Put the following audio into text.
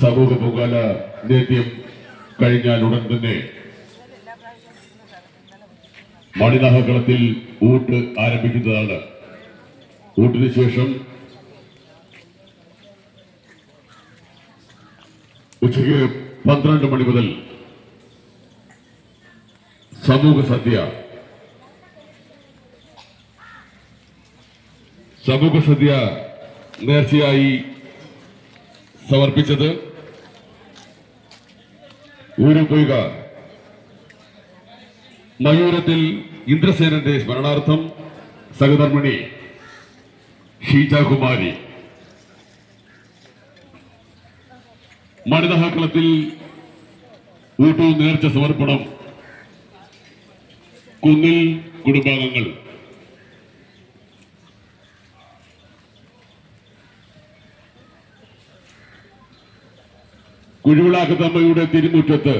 സമൂഹ പൊങ്കാല നേദ്യം കഴിഞ്ഞാൽ ഉടൻ തന്നെ മണിനാഹകളത്തിൽ ഊട്ട് ആരംഭിക്കുന്നതാണ്. ഊട്ടിന് ശേഷം ഉച്ചയ്ക്ക് പന്ത്രണ്ട് മണി മുതൽ സമൂഹ സദ്യ സമൂഹ സദ്യ നേർച്ചയായി സമർപ്പിച്ചത് ഊരുപൊയ്ക മയൂരത്തിൽ ഇന്ദ്രസേനന്റെ സ്മരണാർത്ഥം സഹധർമ്മിണി ഷീജാകുമാരി. മണിതഹാക്കളത്തിൽ ഊട്ടു നേർച്ച സമർപ്പണം. കുന്നിൽ കുടുംബാംഗങ്ങൾ. കുഴിവിളാക്കത്തമ്മയുടെ തിരുമുറ്റത്ത്